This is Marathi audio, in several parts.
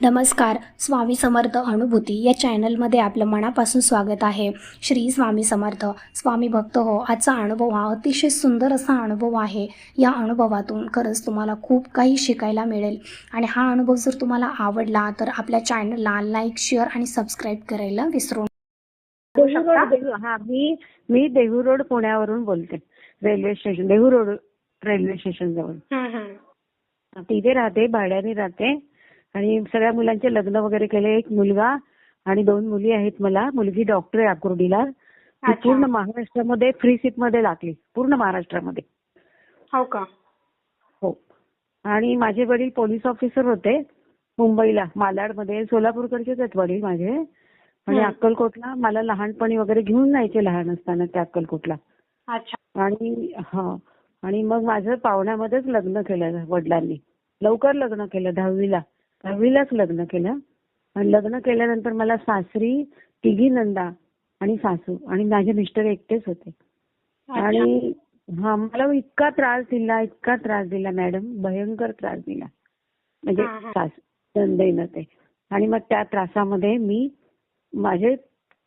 नमस्कार स्वामी समर्थ अनुभूती या चॅनलमध्ये आपलं मनापासून स्वागत आहे. श्री स्वामी समर्थ स्वामी भक्त हो आजचा अनुभव हा अतिशय सुंदर असा अनुभव आहे. या अनुभवातून खरंच तुम्हाला खूप काही शिकायला मिळेल. आणि हा अनुभव जर तुम्हाला आवडला तर आपल्या चॅनलला लाईक शेअर आणि सबस्क्राईब करायला विसरू हा मी मी देहू रोड पुण्यावरून बोलते. Railway station Dehu road railway station जवळ तिथे राहते भाड्याने राहते. आणि सगळ्या मुलांचे लग्न वगैरे केले. एक मुलगा आणि दोन मुली आहेत मला. मुलगी डॉक्टर आहे आकुर्डीला. ती. पूर्ण महाराष्ट्रामध्ये फ्री सीटमध्ये लागली. पूर्ण महाराष्ट्रामध्ये. हो का? हो. आणि माझे वडील पोलीस ऑफिसर होते मुंबईला मालाडमध्ये. सोलापूरकडचेच आहेत वडील माझे. आणि. अक्कलकोटला मला लहानपणी वगैरे घेऊन जायचे लहान असताना त्या अक्कलकोटला. आणि हा. आणि मग माझं पाहुण्यामध्येच लग्न केलं वडिलांनी. लवकर लग्न केलं दहावीला. दहावीलाच लग्न केलं. आणि लग्न केल्यानंतर मला सासरी तिघी नंदा आणि सासू आणि माझे मिस्टर एकटेच होते. आणि हा मला इतका त्रास दिला इतका त्रास दिला मॅडम भयंकर त्रास दिला. म्हणजे. सासू नंदेनं ते. आणि मग त्या त्रासामध्ये मी माझे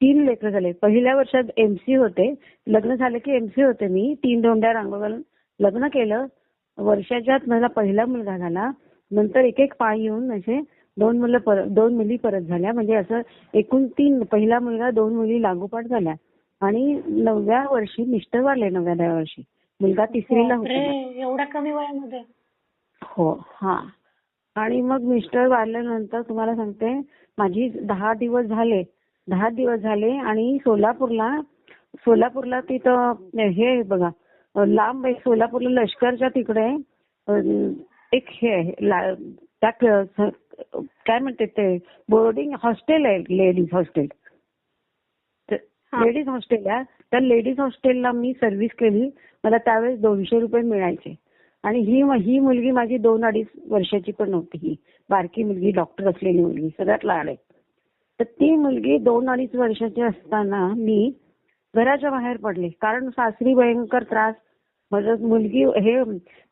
तीन लेकर झाले. पहिल्या वर्षात एमसी होते. लग्न झालं की एमसी होते मी. तीन दोंड्या रांगोळ घालून लग्न केलं. वर्षाच्यात मला पहिला मुलगा झाला. नंतर एक एक पाय येऊन असे दोन मुलं परत दोन मुली परत झाल्या. म्हणजे असं एकूण तीन पहिला मुलगा दोन मुली लागोपाठ झाल्या. आणि नवव्या वर्षी मिस्टर वारले नवव्या दहा वर्षी. मुलगा तिसरीला होता. एवढ्या कमी वयामध्ये. हो हा. आणि मग मिस्टर वारल्यानंतर तुम्हाला सांगते माझी दहा दिवस झाले. दहा दिवस झाले आणि सोलापूरला सोलापूरला तिथं हे बघा लांब आहे. सोलापूरला लष्करच्या तिकडे एक हे आहे त्या काय म्हणते ते बोर्डिंग हॉस्टेल आहे लेडीज हॉस्टेल. लेडीज हॉस्टेल आहे त्या लेडीज हॉस्टेलला मी सर्व्हिस केली मला त्यावेळेस दोनशे रुपये मिळायचे. आणि ही ही मुलगी माझी दोन अडीच वर्षाची पण नव्हती ही बारकी मुलगी डॉक्टर असलेली मुलगी सगळ्यात लहान आहे. तर ती मुलगी दोन अडीच वर्षाची असताना मी घराच्या बाहेर पडले कारण सासरी भयंकर त्रास. माझं मुलगी हे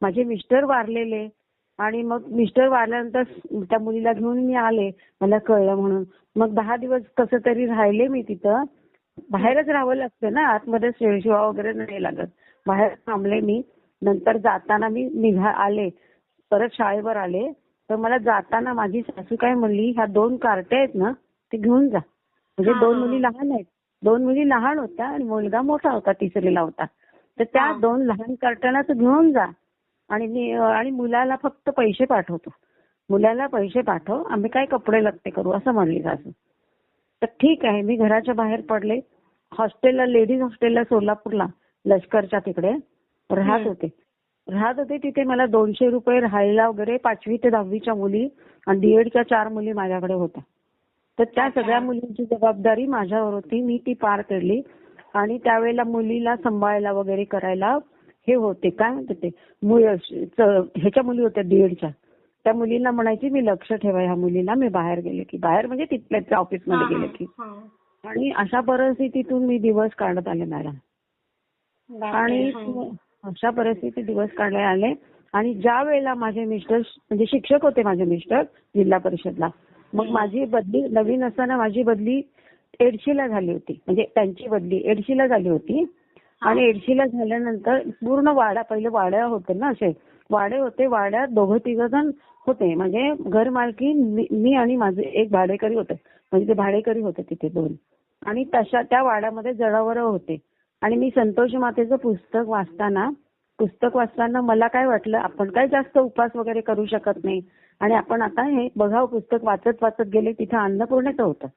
माझे मिस्टर वारलेले आणि मग मिस्टर वारल्यानंतर त्या मुलीला घेऊन मी आले. मला कळलं म्हणून. मग दहा दिवस कसं तरी राहिले मी तिथं. बाहेरच राहावं लागतं ना. आतमध्ये शिवा वगैरे नाही लागत. बाहेर थांबले मी. नंतर जाताना मी निघा आले. परत शाळेवर आले. तर मला जाताना माझी सासू काय म्हणली ह्या दोन कार्ट्या आहेत ना ते घेऊन जा. म्हणजे. दोन मुली लहान आहेत. दोन मुली लहान होत्या आणि मुलगा मोठा होता तिसरीला होता. तर त्या. दोन लहान कार्ट्याला तू घेऊन जा. आणि मी आणि मुलाला फक्त पैसे पाठवतो. मुलाला पैसे पाठव आम्ही काय कपडे लत्ते करू असं म्हणली सासू. तर ठीक आहे मी घराच्या बाहेर पडले. हॉस्टेलला लेडीज हॉस्टेलला सोलापूरला लष्करच्या तिकडे. राहत. होते. राहत होते तिथे मला दोनशे रुपये राहायला वगैरे पाचवी ते दहावीच्या मुली आणि डीएडच्या चार मुली माझ्याकडे होत्या. तर त्या. सगळ्या मुलींची जबाबदारी माझ्यावर होती मी ती पार केली. आणि त्यावेळेला मुलीला सांभाळायला वगैरे करायला हे होते काय म्हणते ते? ह्याच्या मुली होत्या डीएडच्या त्या मुलींना म्हणायची मी लक्ष ठेवा ह्या मुलीला मी बाहेर गेले की. बाहेर म्हणजे तिथल्याच ऑफिसमध्ये गेले की. आणि अशा परिस्थितीतून मी दिवस काढत आले मॅडम. आणि अशा परिस्थितीत दिवस काढले आले. आणि ज्या वेळेला माझे मिस्टर म्हणजे शिक्षक होते माझे मिस्टर जिल्हा परिषदला मग. माझी बदली नवीन असताना माझी बदली एडशीला झाली होती. म्हणजे त्यांची बदली एडशीला झाली होती. आणि एडशीला झाल्यानंतर पूर्ण वाडा पहिले वाड्या होते ना असे. वाडे होते वाड्यात दोघं तिघ जण होते. म्हणजे घर मालकी मी- आणि माझे एक भाडेकरी होते. म्हणजे ते भाडेकरी होते तिथे दोन. आणि तशा त्या वाड्यामध्ये जनावरं होते. आणि मी संतोष मातेचं पुस्तक वाचताना पुस्तक वाचताना मला काय वाटलं आपण काय जास्त उपास वगैरे करू शकत नाही. आणि आपण आता हे बघाव पुस्तक वाचत वाचत गेले तिथं अन्नपूर्णेचं होतं.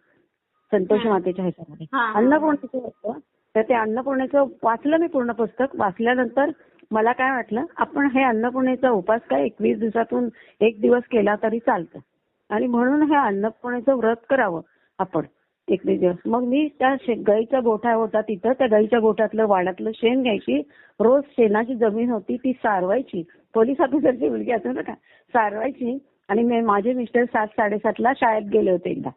संतोष. मातेच्या ह्याच्यामध्ये. अन्नपूर्णेचं होतं. तर ते अन्नपूर्णेचं वाचलं मी पूर्ण पुस्तक. वाचल्यानंतर मला काय वाटलं आपण हे अन्नपूर्णेचा उपास काय एकवीस दिवसातून एक दिवस केला तरी चालतं. आणि म्हणून हे अन्नपूर्णेचं व्रत करावं आपण एकवीस दिवस. मग मी त्या शे- गाईचा गोठा होता तिथं. त्या गाईच्या गोठ्यातलं वाड्यातलं शेण घ्यायची. रोज शेणाची जमीन होती ती सारवायची. पोलीस ऑफिसरची मुलगी असं ना का सारवायची. आणि मी माझे मिस्टर सात साडेसातला शाळेत गेले होते एकदा.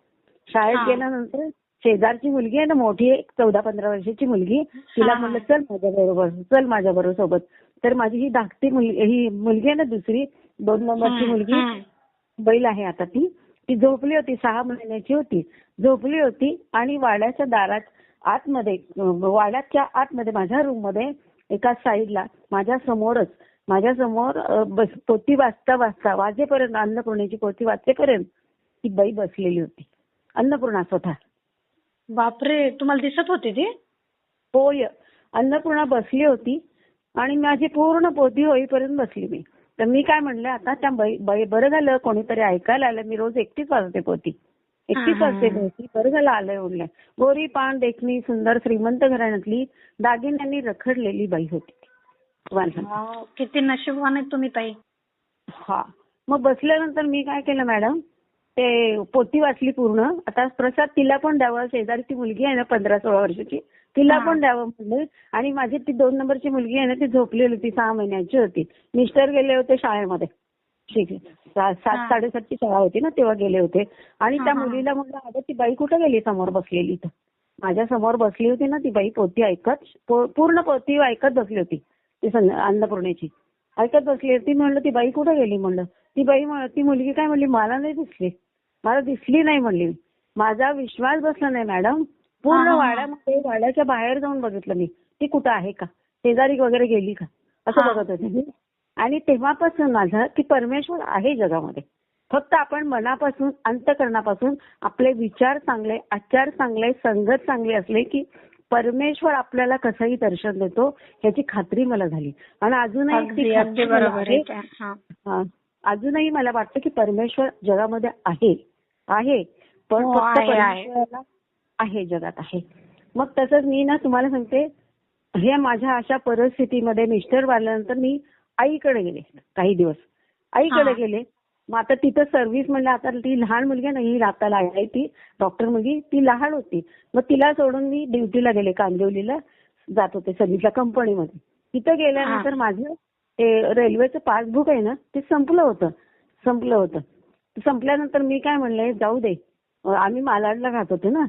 शाळेत. गेल्यानंतर शेजारची मुलगी आहे ना मोठी एक चौदा पंधरा वर्षाची मुलगी. तिला. म्हणलं चल माझ्या बरोबर चल माझ्या बरोबर सोबत. तर माझी ही धाकटी मुलगी ही मुलगी आहे ना दुसरी दोन नंबरची मुलगी बैल आहे आता ती. ती झोपली होती सहा महिन्याची होती. झोपली होती आणि वाड्याच्या दारात आतमध्ये वाड्याच्या आतमध्ये माझ्या रूममध्ये एका साईडला माझ्या समोरच माझ्यासमोर पोती वाचता वाचता वाजेपर्यंत अन्नपूर्णेची पोती वाचेपर्यंत ती बाई बसलेली होती. अन्नपूर्णा स्वतः. बापरे तुम्हाला दिसत होते ते? होय. अन्नपूर्णा बसली होती आणि माझी पूर्ण पोती होईपर्यंत बसली मी. तर मी काय म्हणलं आता त्या बरं झालं कोणीतरी ऐकायला आलं मी रोज एकटीच वाजते पोती एकटीच वाजते. पोती बरं झालं आलंय म्हणलं गोरी पान देखणी सुंदर श्रीमंत घराण्यातली दागिन्यांनी रखडलेली बाई होती किती नशीबवान तुम्ही ताई. हा. मग बसल्यानंतर मी काय केलं मॅडम? ते पोती वाचली पूर्ण. आता प्रसाद तिला पण द्यावं. शेजारी ती मुलगी आहे ना पंधरा सोळा वर्षाची. तिला. पण द्यावं म्हणलं. आणि माझी ती दोन नंबरची मुलगी आहे ना ती झोपलेली होती सहा महिन्याची होती. मिस्टर गेले होते शाळेमध्ये. सात. साडेसातची शाळा होती ना तेव्हा गेले होते. आणि त्या. मुलीला म्हणलं अगं ती बाई कुठं गेली समोर बसलेली तर माझ्यासमोर बसली होती ना ती बाई पोती ऐकत पूर्ण पोती ऐकत बसली होती ती अन्नपूर्णेची. ऐकत बसली ती म्हणलं ती बाई कुठं गेली? म्हणलं. ती बाई ती मुलगी काय म्हणली मला नाही दिसली. मला दिसली नाही म्हणली. माझा विश्वास बसला नाही मॅडम. पूर्ण. वाड्यामध्ये वाड्याच्या बाहेर जाऊन बघितलं मी. ती कुठं आहे का? शेजारी वगैरे गेली का? असं. बघत होते. मी आणि तेव्हापासून माझं की परमेश्वर आहे जगामध्ये. फक्त आपण मनापासून अंतकरणापासून आपले विचार चांगले आचार चांगले संगत चांगली असले की परमेश्वर आपल्याला कसंही दर्शन देतो ह्याची खात्री मला झाली. आणि अजूनही. अजूनही मला वाटतं की परमेश्वर जगामध्ये आहे. आहे. पण हो, फक्त. परमेश्वराला आहे जगात आहे. मग तसंच मी ना तुम्हाला सांगते हे माझ्या अशा परिस्थितीमध्ये मिस्टर वारल्यानंतर मी आईकडे गेले. काही दिवस. आईकडे. गेले. मग आता तिथं सर्व्हिस म्हणलं आता ती लहान मुलगी ना ही आता आहे ती डॉक्टर मुलगी ती लहान होती. मग तिला सोडून मी ड्युटीला गेले कांदिवलीला जात होते सर्व्हिसला कंपनीमध्ये. तिथं गेल्यानंतर माझं ते रेल्वेचं पासबुक आहे ना ते संपलं होतं संपलं होतं. संपल्यानंतर मी काय म्हणले जाऊ दे आम्ही मालाडला राहत होते ना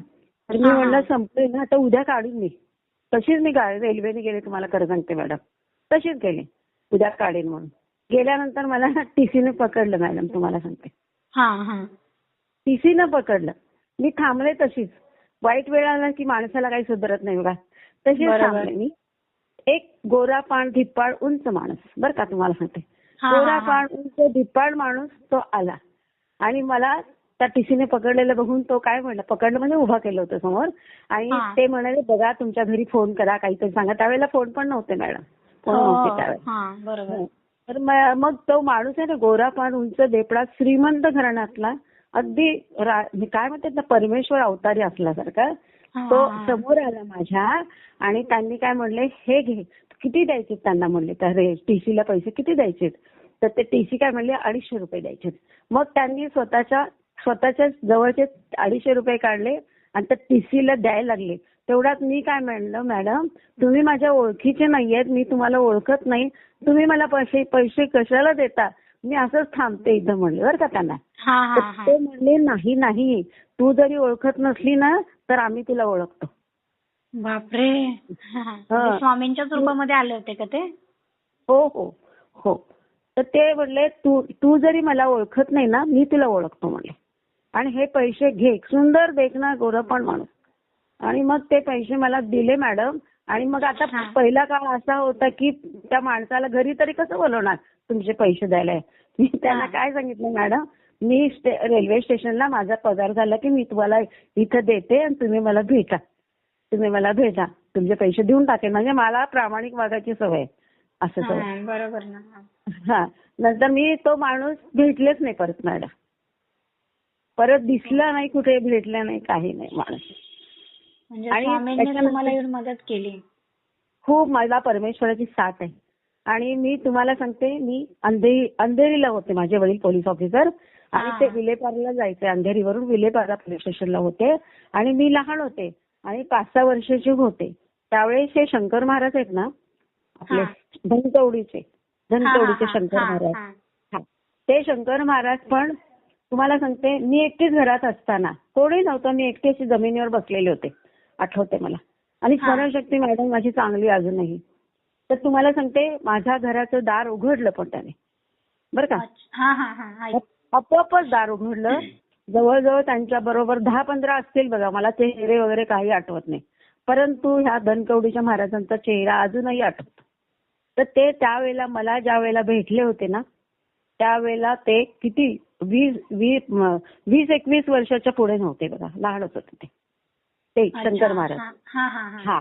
तर मी. म्हणलं संपले ना आता उद्या काढून मी तशीच मी रेल्वेने गेले तुम्हाला खरं सांगते मॅडम. तशीच गेले उद्या काढेन म्हणून. गेल्यानंतर मला टीसीने पकडलं मॅडम तुम्हाला सांगते. हा हा. टीसीनं पकडलं. मी थांबले तशीच. वाईट वेळ आला की माणसाला काही सुधारत नाही बघा. तशीच. थांबले मी. एक गोरा पाण धिप्पाड उंच माणूस बरं का तुम्हाला सांगते. गोरा. पाण उंच धिप्पाड माणूस तो आला. आणि मला त्या टीसीने पकडलेलं बघून तो काय म्हणला पकडलं म्हणजे उभा केलं होतं समोर. आणि. ते म्हणाले बघा तुमच्या घरी फोन करा काहीतरी सांगा. त्यावेळेला फोन पण नव्हते मॅडम. फोन नव्हते हो, त्यावेळेला. तर मग तो माणूस आहे ना गोरा पाण उंच देपडा श्रीमंत घराण्यातला अगदी काय म्हणतात ना परमेश्वर अवतारी असल्यासारखा. तो. समोर आला माझ्या आणि त्यांनी काय म्हणले हे घे. किती द्यायचे त्यांना म्हणले त्या टीसीला पैसे किती द्यायचे तर ते टीसी काय म्हणले अडीचशे रुपये द्यायचे मग त्यांनी स्वतःच्या स्वतःच्या जवळचे अडीचशे रुपये काढले आणि त्या टीसीला द्यायला लागले. तेवढ्यात मी काय म्हणलं मॅडम तुम्ही माझ्या ओळखीचे नाहीयेत मी तुम्हाला ओळखत नाही. तुम्ही मला पैसे पैसे कशाला देता? मी असंच थांबते इथं म्हणले बरं का त्यांना? हा हा हा. ते म्हणले नाही नाही. तू जरी ओळखत नसली ना तर आम्ही तुला ओळखतो. बापरे. म्हणजे स्वामींच्याच रूपामध्ये आले होते का ते? हो हो हो. तर ते म्हणले तू तू जरी मला ओळखत नाही ना मी तुला ओळखतो म्हणले. आणि हे पैसे घे सुंदर देखना गोरपण माणूस. आणि मग ते पैसे मला दिले मॅडम. आणि मग आता. पहिला काळ असा होता की त्या माणसाला घरी तरी कसं बोलवणार तुमचे पैसे द्यायला? मी त्यांना. काय सांगितलं मॅडम? मी रेल्वे स्टेशनला माझा पगार झाला की मी तुम्हाला इथं देते आणि तुम्ही मला भेटा. तुम्ही मला भेटा. तुमचे पैसे देऊन टाकेन. म्हणजे मला प्रामाणिक वागायची सवय. असं सवय. बरोबर ना. हा. नंतर मी तो माणूस भेटलेच नाही परत मॅडम. परत दिसला नाही कुठे भेटला नाही काही नाही माणूस. आणि तुम्हाला येऊन मदत केली खूप मला परमेश्वराची साथ आहे आणि मी तुम्हाला सांगते मी अंधेरी अंधेरीला होते माझे वडील पोलीस ऑफिसर आणि हा. ते विलेपार्ला जायचे अंधेरीवरून विलेपार्ला पोलीस स्टेशनला होते आणि मी लहान होते आणि पाच सहा वर्षाचे होते त्यावेळेस हे शंकर महाराज आहेत ना आपले हा. धनकवडीचे धनकवडीचे हा, हा, शंकर हा, महाराज हा. हा. ते शंकर महाराज पण तुम्हाला सांगते मी एकटीच घरात असताना कोणी नव्हतं मी एकटी अशी जमिनीवर बसलेले होते आठवते मला. आणि. स्मरणशक्ती मॅडम माझी चांगली अजूनही. तर तुम्हाला सांगते माझ्या घराचं दार उघडलं पण त्याने. बरं का. हा हा हा. आपोआपच दार उघडलं. जवळजवळ त्यांच्या बरोबर दहा पंधरा असतील बघा मला चेहरे वगैरे काही आठवत नाही. परंतु ह्या धनकवडीच्या महाराजांचा चेहरा अजूनही आठवतो. तर ते त्यावेळेला मला ज्या वेळेला भेटले होते ना त्यावेळेला ते किती वीस वीस वीस एकवीस वर्षाच्या पुढे नव्हते बघा लहानच होते ते. ते शंकर. महाराज. हा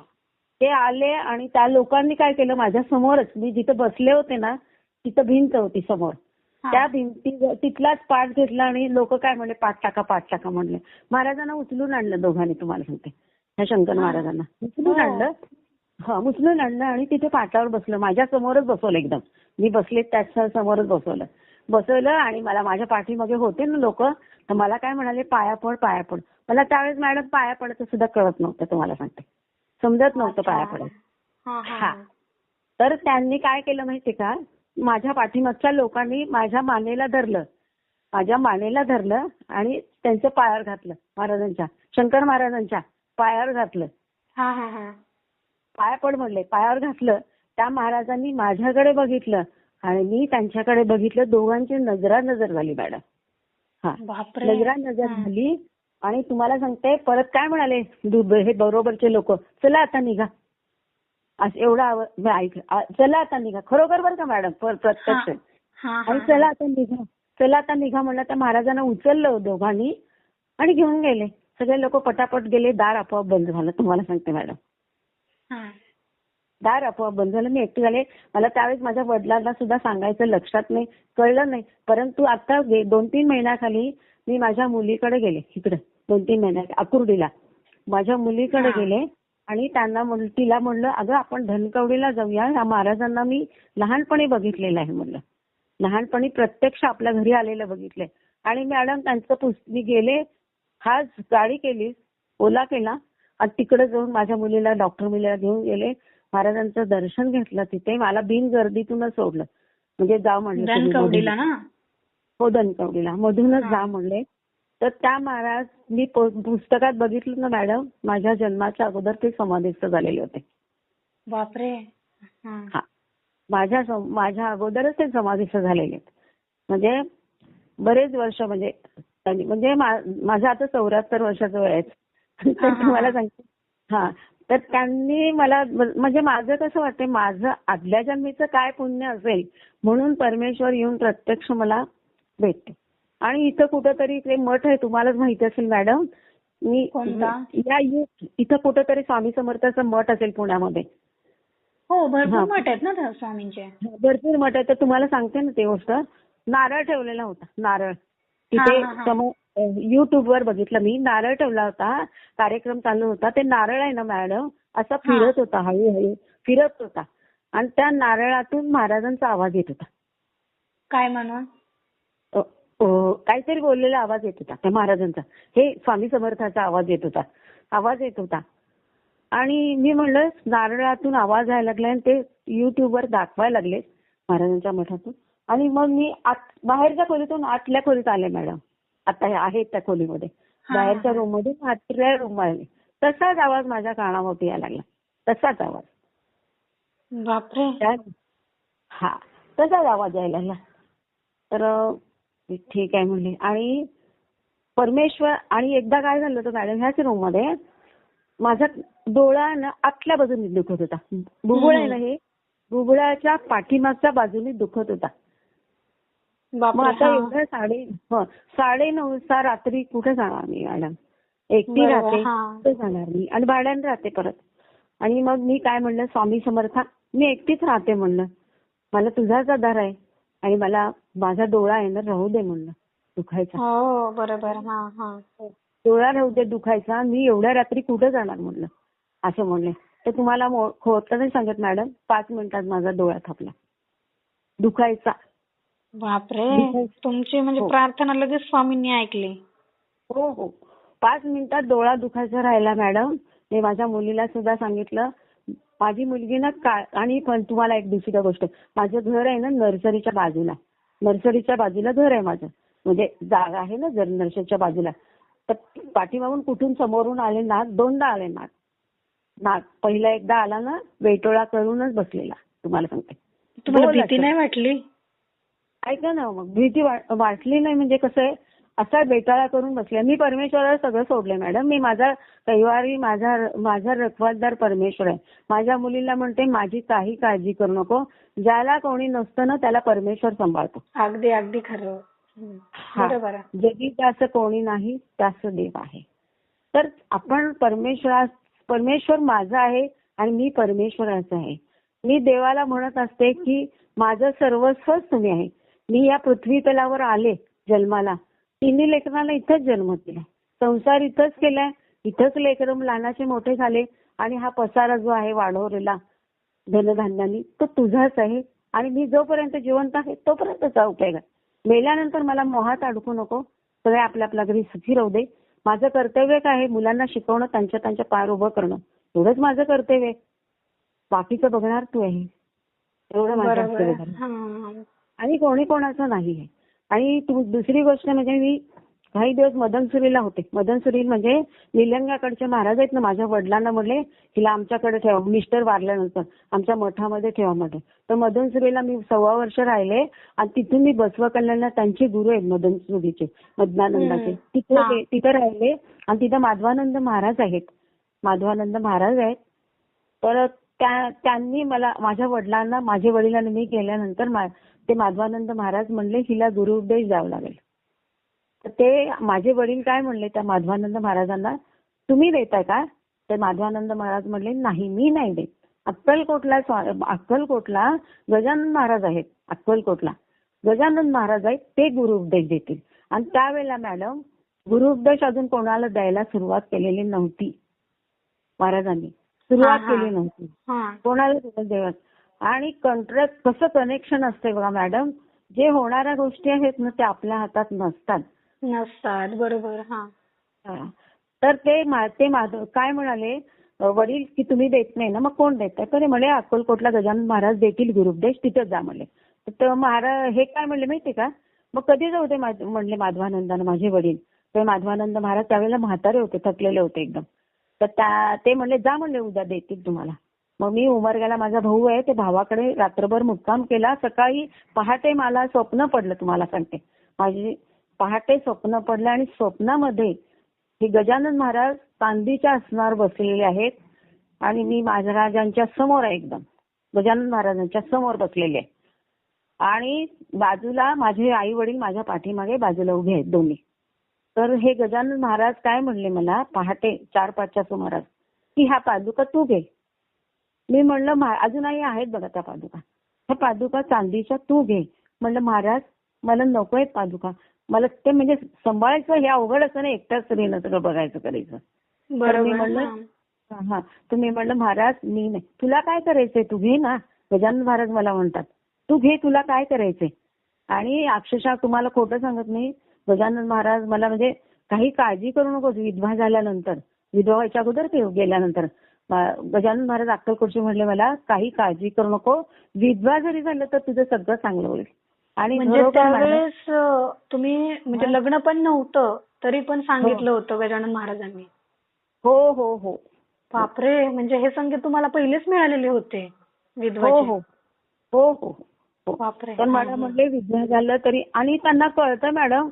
ते आले आणि त्या लोकांनी काय केलं? माझ्या समोरच मी जिथे बसले होते ना तिथं भिंत होती समोर. त्या भिंती तिथलाच पाठ घेतला आणि लोक काय म्हणले? पाठ टाका पाठ टाका म्हणले. महाराजांना उचलून आणलं दोघांनी तुम्हाला सांगते. ह्या शंकर. महाराजांना. उचलून हो. आणलं. हा उचलून आणलं आणि तिथे पाटावर बसलं. माझ्या समोरच बसवलं एकदम. मी बसले त्याच्या समोरच बसवलं. बसवलं आणि मला माझ्या पाठीमागे होते ना लोक तर मला काय म्हणाले पाया पड पाया पड मला त्यावेळेस मॅडम पाया पडायचं सुद्धा कळत नव्हतं तुम्हाला सांगते. समजत नव्हतं पाया पडायचं हा. तर त्यांनी काय केलं माहितीये का? माझ्या पाठीमागच्या लोकांनी माझ्या मानेला धरलं. माझ्या मानेला धरलं आणि त्यांच्या पायावर घातलं महाराजांच्या शंकर महाराजांच्या पायावर घातलं. पाया पड म्हणले पायावर घातलं. त्या महाराजांनी माझ्याकडे बघितलं आणि मी त्यांच्याकडे बघितलं. दोघांची नजरा नजर झाली मॅडम. नजरा नजर. झाली आणि तुम्हाला सांगते परत काय म्हणाले हे बरोबरचे लोक चला आता निघा. असं एवढं आव- मी ऐकलं आ- चला आता निघा. खरोखर बरं का मॅडम? प्रत्यक्ष. आणि चला आता निघा. चला आता निघा म्हणलं त्या महाराजांना उचललं दोघांनी आणि घेऊन गेले. सगळे लोक पटापट गेले दार आपोआप बंद झालं. तुम्हाला सांगते मॅडम. दार आपोआप बंद झालं. मी एकटी झाले. मला त्यावेळेस माझ्या वडिलांना सुद्धा सांगायचं लक्षात नाही. कळलं नाही. परंतु आता दोन तीन महिन्याखाली मी माझ्या मुलीकडे गेले. इकडे दोन तीन महिन्या अकुर्डीला माझ्या मुलीकडे. गेले आणि त्यांना तिला म्हणलं अगं आपण धनकवडीला जाऊया. या महाराजांना मी लहानपणी बघितलेलं आहे म्हणलं. लहानपणी प्रत्यक्ष आपल्या घरी आलेलं बघितलंय. आणि मॅडम त्यांचं पुस- मी गेले हा गाडी केली ओला केला. आणि तिकडे जाऊन माझ्या मुलीला डॉक्टर मुलीला घेऊन गेले. महाराजांचं दर्शन घेतलं तिथे मला बिन गर्दीतूनच सोडलं. म्हणजे जा म्हणले हो दनकवडीला मधूनच. जा म्हणले. तर त्या महाराज मी पुस्तकात बघितलं ना मॅडम माझ्या जन्माच्या अगोदर ते समाधीस्थ झालेले होते. बापरे. हा. माझ्या माझ्या अगोदरच ते समाधीस्थ झालेले म्हणजे बरेच वर्ष म्हणजे म्हणजे माझं आता चौऱ्याहत्तर वर्षाचं वय आहे. तर तुम्हाला. सांगते. हा. तर त्यांनी मला म्हणजे माझं कसं वाटतं माझं आदल्या जन्मीचं काय पुण्य असेल म्हणून परमेश्वर येऊन प्रत्यक्ष मला भेटते आणि इथं कुठंतरी ते मठ आहे तुम्हालाच माहिती असेल मॅडम मी? या इथं कुठंतरी स्वामी समर्थाचं मठ असेल पुण्यामध्ये हो भरपूर. मठ आहेत ना स्वामींचे भरपूर मठ आहे तर तुम्हाला सांगते ना ते गोष्ट नारळ ठेवलेला होता नारळ तिथे. समोर युट्यूब वर बघितलं. मी नारळ ठेवला होता. कार्यक्रम चालू होता. ते नारळ आहे ना मॅडम? असा फिरत होता हळूहळू. फिरत होता. आणि त्या नारळातून महाराजांचा आवाज येत होता. काय अ, काहीतरी बोललेला आवाज येत होता त्या महाराजांचा. हे स्वामी समर्थाचा आवाज येत होता. आवाज येत होता. आणि मी म्हणलं नारळातून आवाज यायला लागला आणि ते युट्यूबवर दाखवायला लागले महाराजांच्या मठातून. आणि मग मी आत बाहेरच्या खोलीतून आतल्या खोलीत आले मॅडम. आता हे आहेत त्या खोलीमध्ये. बाहेरच्या. रूम मधून आतल्या रूम आले तसाच आवाज माझ्या कानामध्ये यायला लागला. तसाच आवाज. बापरे. हा तसाच आवाज यायला लागला. तर ठीक आहे म्हणले आणि परमेश्वर आणि एकदा काय झालं होतं मॅडम ह्याच रूममध्ये माझा डोळा ना आतल्या बाजूने दुखत होता. बुबुळ आहे ना हे? बुबुळाच्या पाठीमागच्या बाजूने दुखत होता. मग आता हा. एवढं साडे हं, साडे नऊचा रात्री कुठे जाणार मी मॅडम? एकटी राहते. कुठे जाणार मी? आणि भाड्याने राहते परत. आणि मग मी काय म्हणलं स्वामी समर्था मी एकटीच राहते म्हणलं. मला तुझाच आधार आहे आणि मला माझा डोळा आहे ना राहू दे म्हणलं दुखायचा. हो बरोबर हा हा. डोळा राहू दे दुखायचा. मी एवढ्या रात्री कुठे जाणार म्हणलं? असं म्हणले. तर तुम्हाला खोटं नाही सांगत मॅडम पाच मिनिटात माझा डोळा थापला. दुखायचा. बापरे. तुमची म्हणजे हो. प्रार्थना लगेच स्वामींनी ऐकली. हो हो. पाच मिनिटात डोळा दुखायचा राहिला मॅडम. मी माझ्या मुलीला सुद्धा सांगितलं माझी मुलगी ना का आणि पण तुम्हाला एक दुसरी गोष्ट माझं घर आहे ना नर्सरीच्या बाजूला. नर्सरीच्या बाजूला घर आहे माझं. म्हणजे जागा आहे ना जर नर्सरीच्या बाजूला. तर पाठीमागून कुठून समोरून आले नाग दोनदा आले नाग नाग पहिला एकदा आला ना वेटोळा करूनच बसलेला. तुम्हाला सांगते. तुम्हाला भीती. नाही वाटली? ऐका ना मग भीती वाटली नाही म्हणजे कसं आहे असा बेटाळा करून बसले मी परमेश्वराला सगळं सोडलंय मॅडम. मी माझा कैवारी माझा माझा रखवालदार परमेश्वर आहे. माझ्या मुलीला म्हणते माझी काही काळजी करू नको. ज्याला कोणी नसतं ना त्याला परमेश्वर सांभाळतो. अगदी अगदी खरं. हा. जगी त्याचं कोणी नाही त्याचं देव आहे. तर आपण परमेश्वरा परमेश्वर माझा आहे आणि मी परमेश्वराचा आहे. मी देवाला म्हणत असते की माझं सर्वस्वच तुम्ही आहे. मी या पृथ्वी तलावर आले जन्माला. तिन्ही लेकरांना इथंच जन्म दिला. संसार इथंच केलाय. इथंच लेकरं लहानाचे मोठे झाले आणि हा पसारा जो आहे वाढवलेला धनधान्यानी तो तुझाच आहे आणि मी जोपर्यंत जिवंत आहे तोपर्यंतचा उपयोग आहे. मेल्यानंतर मला मोहात अडकू नको. सगळे आपल्या आपल्या घरी सुखी राहू दे. माझं कर्तव्य काय आहे? मुलांना शिकवणं त्यांच्या त्यांच्या पार उभं करणं. एवढंच माझं कर्तव्य आहे. बाकीचं बघणार तू आहे. एवढं माझं आणि कोणी कोणाचं नाही आहे आणि तू- दुसरी गोष्ट म्हणजे मी काही दिवस मदनसुरीला होते. मदनसुरी म्हणजे निलंग्याकडचे महाराज आहेत ना माझ्या वडिलांना म्हणले हिला आमच्याकडे ठेवा. मिस्टर वारल्यानंतर आमच्या मठामध्ये ठेवा मध्ये तर मदनसुरीला मी सव्वा वर्ष राहिले आणि तिथून मी बसव कल्याणला त्यांचे गुरु आहेत मदनसुरीचे मदनानंदाचे. तिथे तिथे राहिले आणि तिथे माधवानंद महाराज आहेत. माधवानंद महाराज आहेत. तर त्या त्यांनी मला माझ्या वडिलांना माझे वडिलांनी मी केल्यानंतर मा- ते माधवानंद महाराज म्हणले हिला गुरुउपदेश द्यावा लागेल. तर ते माझे वडील काय म्हणले त्या माधवानंद महाराजांना तुम्ही देताय का? तर माधवानंद महाराज म्हणले नाही मी नाही देत. अक्कलकोटला अक्कलकोटला गजानन महाराज आहेत अक्कलकोटला. गजानन महाराज आहेत ते गुरुउपदेश देतील. आणि त्यावेळेला मॅडम गुरुउपदेश अजून कोणाला द्यायला सुरुवात केलेली नव्हती. महाराजांनी सुरुवात. केली नव्हती. कोणाला देवात आणि कॉन्ट्रॅक्ट कसं कनेक्शन असते बघा मॅडम जे होणाऱ्या गोष्टी आहेत ना ते आपल्या हातात नसतात. नसतात बरोबर हा. हा. तर ते मा- ते माधव काय म्हणाले? वडील की तुम्ही देत नाही ना मग कोण देत तर ते म्हणे अक्कलकोटला गजानन महाराज देतील गुरुपदेश तिथं जा म्हणले तर महाराज हे काय म्हणले माहितीये का? मग कधी जाऊ मा- म्हणले माधवानंदानं माझे वडील. ते माधवानंद महाराज त्यावेळेला म्हातारे होते थकलेले होते एकदम. तर त्या ते म्हणले जा म्हणले उद्या देतील तुम्हाला. मग मी उमरग्याला माझा भाऊ आहे ते भावाकडे रात्रभर मुक्काम केला. सकाळी पहाटे मला स्वप्न पडलं तुम्हाला सांगते. माझी पहाटे स्वप्न पडलं आणि स्वप्नामध्ये हे गजानन महाराज चांदीच्या आसनावर बसलेले आहेत आणि मी महाराजांच्या समोर आहे एकदम. गजानन महाराजांच्या समोर बसलेले आहे. आणि बाजूला माझे आई वडील माझ्या पाठीमागे बाजूला उभे आहेत दोन्ही. तर हे गजानन महाराज काय म्हणले मला? पहाटे चार पाचच्या सुमारास की ह्या पादुका तू घे. मी म्हणलं "महा- अजूनही आहेत बघा त्या पादुका. ह्या पादुका चांदीच्या तू घे. म्हणलं महाराज मला नको आहेत पादुका. मला ते म्हणजे सांभाळायचं हे अवघड असं ना एकट्याच स्त्रीनं सगळं बघायचं करायचं. बरोबर म्हणलं, हा. हा. तुम्ही म्हणलं महाराज मी नाही. तुला काय करायचंय? तू घे ना. गजानन महाराज मला म्हणतात. तू घे तुला काय करायचंय? आणि अक्षरशः तुम्हाला खोटं सांगत नाही गजानन महाराज मला म्हणजे काही काळजी करू नकोस. विधवा झाल्यानंतर विधवा व्हायच्या अगोदर ते गेल्यानंतर. मा- गजानन महाराज अक्कलकोटचे म्हणले मला काही काळजी करू नको. विधवा जरी झालं तर तुझं सगळं चांगलं होईल. आणि म्हणजे त्यावेळेस तुम्ही म्हणजे हा. लग्न पण नव्हतं तरी पण सांगितलं होतं गजानन महाराजांनी. हो हो हो. बापरे म्हणजे हे संकेत तुम्हाला पहिलेच मिळालेले होते हो विधवाचे. हो हो. हो हो बापरे. तर मॅडम म्हणले विधवा झालं तरी आणि त्यांना कळतं मॅडम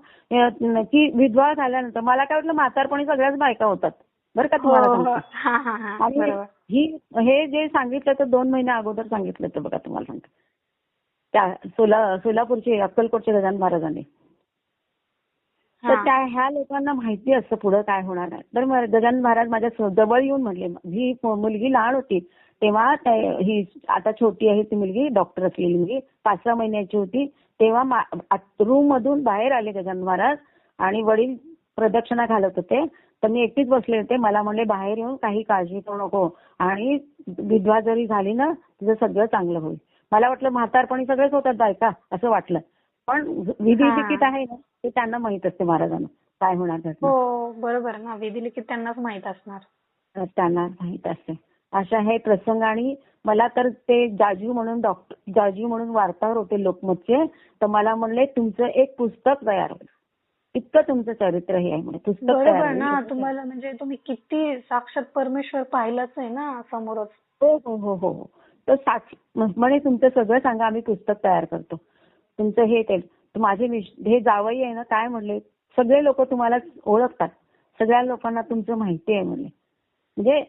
की विधवा झाल्यानंतर मला काय वाटलं म्हातारपणी सगळ्याच बायका होतात. बरं का हो तुम्हाला हो. आणि ही हे जे सांगितलं तर दोन महिन्या अगोदर सांगितलं होतं बघा तुम्हाला सांगते. त्या सोला सोलापूरचे अक्कलकोटचे गजानन महाराजांनी. तर. त्या ह्या लोकांना माहिती असतं पुढे काय होणार आहे. तर गजानन महाराज माझ्या जवळ येऊन म्हणले ही मुलगी लहान होती. तेव्हा ही आता छोटी आहे ती मुलगी डॉक्टर असलेली मुलगी पाच सहा महिन्याची होती. तेव्हा रूम मधून बाहेर आले गजानन महाराज आणि वडील प्रदक्षिणा घालत होते. तर मी एकटीच बसले होते. मला म्हणले बाहेर येऊन काही काळजी करू नको. आणि विधवा जरी झाली ना तुझं सगळं चांगलं होईल. मला वाटलं म्हातारपणी सगळेच होतात बायका असं वाटलं. पण विधी. लिखित आहे ना ते त्यांना माहीत असते महाराजांना. काय होणार हो बरोबर ना. विधिलिखित त्यांनाच माहीत असणार. त्यांना माहीत असते. अशा हे प्रसंग आणि मला तर ते जाजू म्हणून डॉक्टर जाजू म्हणून वार्ताहर होते लोकमतचे. तर मला म्हणले तुमचं एक पुस्तक तयार होईल. इतकं तुमचं चरित्र हे आहे म्हणे पुस्तक बरोबर. ना तुम्हाला म्हणजे तुम्ही किती साक्षात परमेश्वर पाहिलाच आहे ना समोरच. हो हो हो हो हो. तर साक्ष म्हणे तुमचं सगळं सांगा आम्ही पुस्तक तयार करतो. तुमचं हे ते माझे हे जावई आहे ना काय म्हणले सगळे लोक तुम्हाला ओळखतात. सगळ्या लोकांना तुमचं माहिती आहे म्हणजे म्हणजे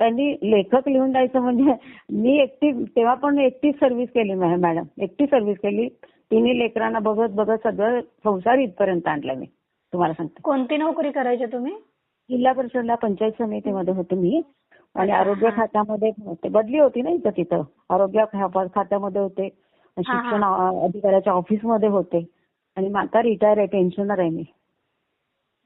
त्यांनी लेखक लिहून द्यायचं म्हणजे मी एकटी तेव्हा पण एकटीच सर्व्हिस केली मॅडम एकटी सर्व्हिस केली. तिन्ही लेकरांना बघत बघत सगळं संसार इथपर्यंत आणलं मी. तुम्हाला सांगते. कोणती नोकरी करायची तुम्ही? जिल्हा परिषदला पंचायत समितीमध्ये होते मी. आणि आरोग्य. खात्यामध्ये होते. बदली होती ना इथं तिथं. आरोग्य खात्यामध्ये होते. शिक्षण अधिकाऱ्याच्या ऑफिसमध्ये होते. आणि मग आता रिटायर आहे पेन्शनर आहे मी.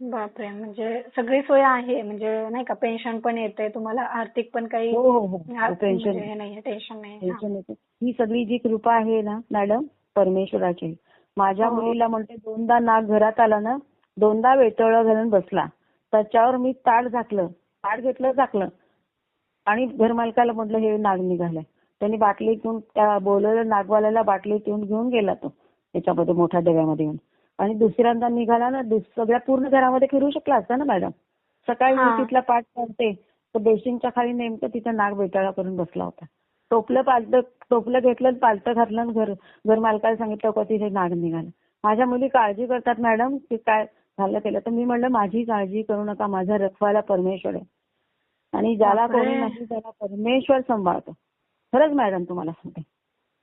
बापरे म्हणजे सगळी सोय आहे. म्हणजे नाही का पेन्शन पण येते तुम्हाला आर्थिक पण काही हो हो हो. पेन्शन म्हणजे नाही टेन्शन नाही. ही सगळी जी कृपा आहे ना मॅडम परमेश्वराची. माझ्या हो. मुलीला म्हणते दोनदा नाक घरात आला ना दोनदा वेटळ घालून बसला. त्याच्यावर मी ताट झाकलं ताट घेतलं झाकलं. आणि घरमालकाला म्हटलं हे नाग निघालंय. त्यांनी बाटली घेऊन त्या बोलवलं नागवाल्याला बाटली घेऊन घेऊन गेला तो त्याच्यामध्ये मोठ्या डब्यामध्ये घेऊन आणि दुसऱ्यांदा निघाला ना सगळ्या पूर्ण घरामध्ये फिरू शकला असता ना मॅडम. सकाळी. मी तिथला पाठ काढते तर बेसिंगच्या खाली नेमकं तिथं नाग बेटाळा करून बसला होता. टोपलं पालतं टोपलं घेतलं पालतं घातलं घर घर मालकाला सांगितलं का तिथे नाग निघाला. माझ्या मुली काळजी करतात मॅडम की काय झालं केलं तर मी म्हणलं माझी काळजी करू नका माझा रखवाला परमेश्वर आहे. आणि ज्याला. कोणी नाही त्याला परमेश्वर सांभाळतो. खरंच मॅडम तुम्हाला सांगते.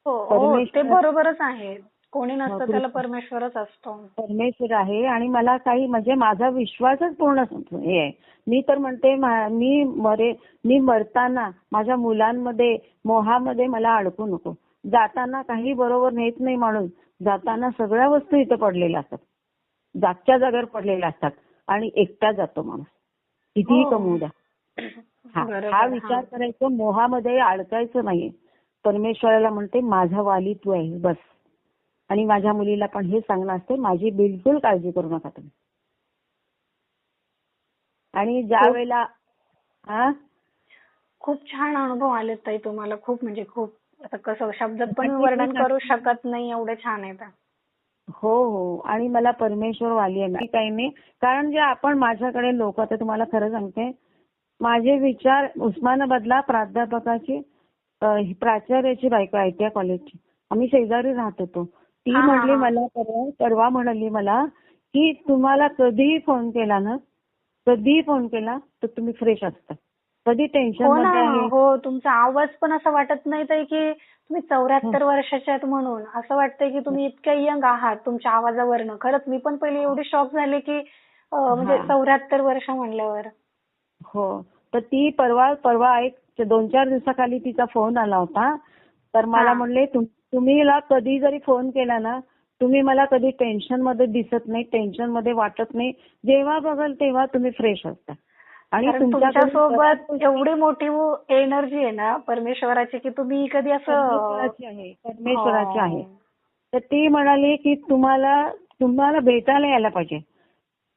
हो हो परमेश्वर- ते बरोबरच आहे. कोणी नसतं त्याला परमेश्वरच असतो. परमेश्वर आहे आणि मला काही म्हणजे माझा विश्वासच पूर्ण हे आहे. मी तर म्हणते मा- मरे मी मरताना माझ्या मुलांमध्ये मोहामध्ये मला अडकू नको. जाताना काही बरोबर नेत नाही माणूस. जाताना सगळ्या वस्तू इथं पडलेल्या असतात. जागच्या जागेवर पडलेल्या असतात. आणि एकटा जातो माणूस. कितीही हो. कमवू द्या. हा. विचार करायचा मोहामध्ये अडकायचं नाही परमेश्वराला म्हणते माझा वाली तू आहे बस. आणि माझ्या मुलीला पण हे सांगणं असते माझी बिलकुल काळजी करू नका तुम्ही. आणि ज्या वेळेला खूप छान अनुभव आलेत ताई तुम्हाला खूप म्हणजे खूप आता कसं शब्दात पण वर्णन करू शकत नाही एवढे छान आहेत हो हो. आणि मला परमेश्वर वाली आहे. काही नाही कारण जे आपण माझ्याकडे लोक आता तुम्हाला खरं सांगते माझे विचार उस्मानाबादला प्राध्यापकाची अ, प्राचार्याची बायको टी आय कॉलेजची आम्ही शेजारी राहत होतो. ती हा, हा, हा. मला परवा परवा म्हणाली मला की तुम्हाला कधीही फोन केला ना कधीही फोन केला तर तुम्ही फ्रेश असता. कधी टेन्शन हो हो तुमचा आवाज पण असं वाटत नाही ताई की तुम्ही चौऱ्याहत्तर वर्षाच्या आहेत म्हणून. असं वाटतंय की तुम्ही इतक्या यंग आहात तुमच्या आवाजावरनं. खरंच मी पण पहिले एवढी शॉक झाले की म्हणजे हा. चौऱ्याहत्तर वर्ष म्हणल्यावर. हो. तर ती परवा परवा एक दोन चार दिवसाखाली तिचा फोन आला होता. तर मला हा. म्हणले तुम- तुम्हीला कधी जरी फोन केला ना तुम्ही मला कधी टेन्शनमध्ये दिसत नाही टेन्शनमध्ये वाटत नाही. जेव्हा बघाल तेव्हा तुम्ही फ्रेश असता. आणि तुमच्यासोबत एवढी मोठी एनर्जी आहे ना परमेश्वराची की तुम्ही कधी असं परमेश्वराची आहे परमेश्वराची हो. आहे. तर ती म्हणाली की तुम्हाला तुम्हाला भेटायला यायला पाहिजे.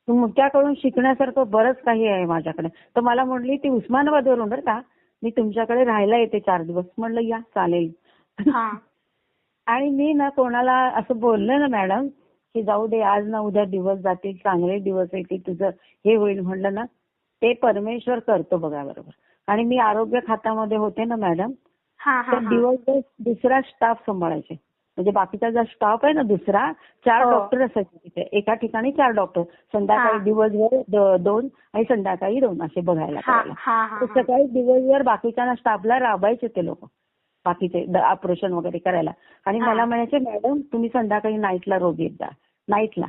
तुमच्याकडून शिकण्यासारखं बरंच काही आहे माझ्याकडे. तर मला म्हणली ती उस्मानाबादवरून बरं का मी तुमच्याकडे राहायला येते चार दिवस. म्हणलं या चालेल. आणि मी ना कोणाला असं बोललं ना मॅडम की जाऊ दे आज ना उद्या दिवस जातील चांगले दिवस येतील तुझं हे होईल म्हणलं ना ते परमेश्वर करतो बघा बरोबर आणि मी आरोग्य खात्यामध्ये होते ना मॅडम हा हा तर. दिवसभर दुसरा स्टाफ सांभाळायचे म्हणजे बाकीचा जो स्टाफ आहे ना दुसरा चार हो. डॉक्टर असायचे तिथे एका ठिकाणी चार डॉक्टर संध्याकाळी. दिवसभर दोन आणि संध्याकाळी दोन असे बघायला. सकाळी दिवसभर बाकीच्या स्टाफला राबायचे ते लोक बाकीचे ऑपरेशन वगैरे करायला. आणि. मला म्हणायचे मॅडम तुम्ही संध्याकाळी नाईटला रोज येत जा. नाईटला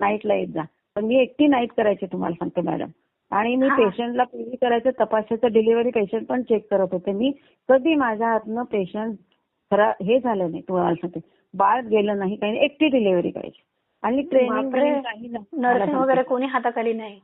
नाईटला येत जा. पण मी एकटी नाईट करायचे तुम्हाला सांगते मॅडम. आणि मी. पेशंटला पहिली करायचं तपासायचं डिलिव्हरी पेशंट पण चेक करत होते मी. कधी माझ्या हातनं पेशंट खरा हे झालं नाही तुम्हाला सांगते. बाळ गेलं नाही काही नाही. एकटी डिलिव्हरी करायची. आणि ट्रेनिंग. काही नर्सिंग. वगैरे कोणी हाताखाली नाही.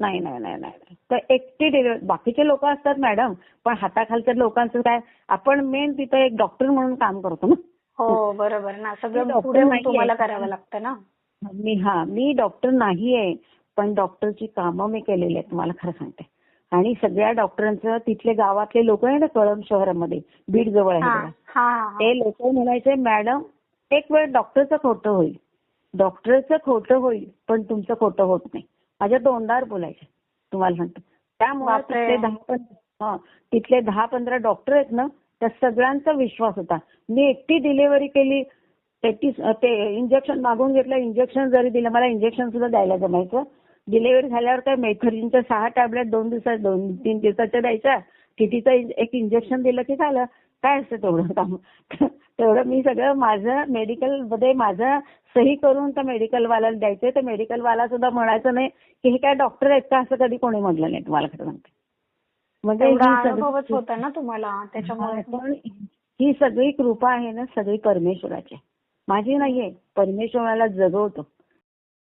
नाही नाही नाही नाही. तर एकटी डिलिव्हरी बाकीचे लोक असतात मॅडम पण हाताखालच्या लोकांचं काय आपण मेन तिथं एक डॉक्टर म्हणून काम करतो ना. हो बरोबर ना. सगळं डॉक्टर पुढे. तुम्हाला करावं लागतं ना. मी हा मी डॉक्टर नाहीये पण डॉक्टरची कामं मी केलेली आहेत तुम्हाला खरं सांगते. आणि सगळ्या डॉक्टरांचं तिथले गावातले लोक आहे ना कळंब शहरामध्ये बीड जवळ आहे. ते लोक म्हणायचे मॅडम एक वेळ डॉक्टरचं खोटं होईल. डॉक्टरचं खोटं होईल पण तुमचं खोटं होत नाही. माझ्या तोंडावर बोलायचे. तुम्हाला सांगते. त्यामुळे. तिथले दहा पंधरा हा, तिथले दहा पंधरा डॉक्टर आहेत ना त्या सगळ्यांचा विश्वास होता. मी एकटी डिलिव्हरी केली तेहतीस ते इंजेक्शन मागून घेतलं इंजेक्शन जरी दिलं मला इंजेक्शन सुद्धा द्यायला जमायचं. डिलिव्हरी झाल्यावर काय मेथरीनच्या सहा टॅबलेट दोन दिवसात दोन तीन दिवसाच्या द्यायच्या. टीटीचं एक इंजेक्शन दिलं की झालं. काय असतं तेवढं काम? तेवढं मी सगळं माझं मेडिकलमध्ये माझं सही करून त्या मेडिकल वाल्याला द्यायचे तर मेडिकल वाला सुद्धा म्हणायचं नाही की हे काय डॉक्टर आहेत का? असं कधी कोणी म्हटलं नाही. तुम्हाला खरं सांगते. म्हणजे ही होता ना तुम्हाला? त्याच्यामुळे हा, पण ही सगळी कृपा आहे ना सगळी परमेश्वराची. माझी नाहीये. परमेश्वराला जगवतो.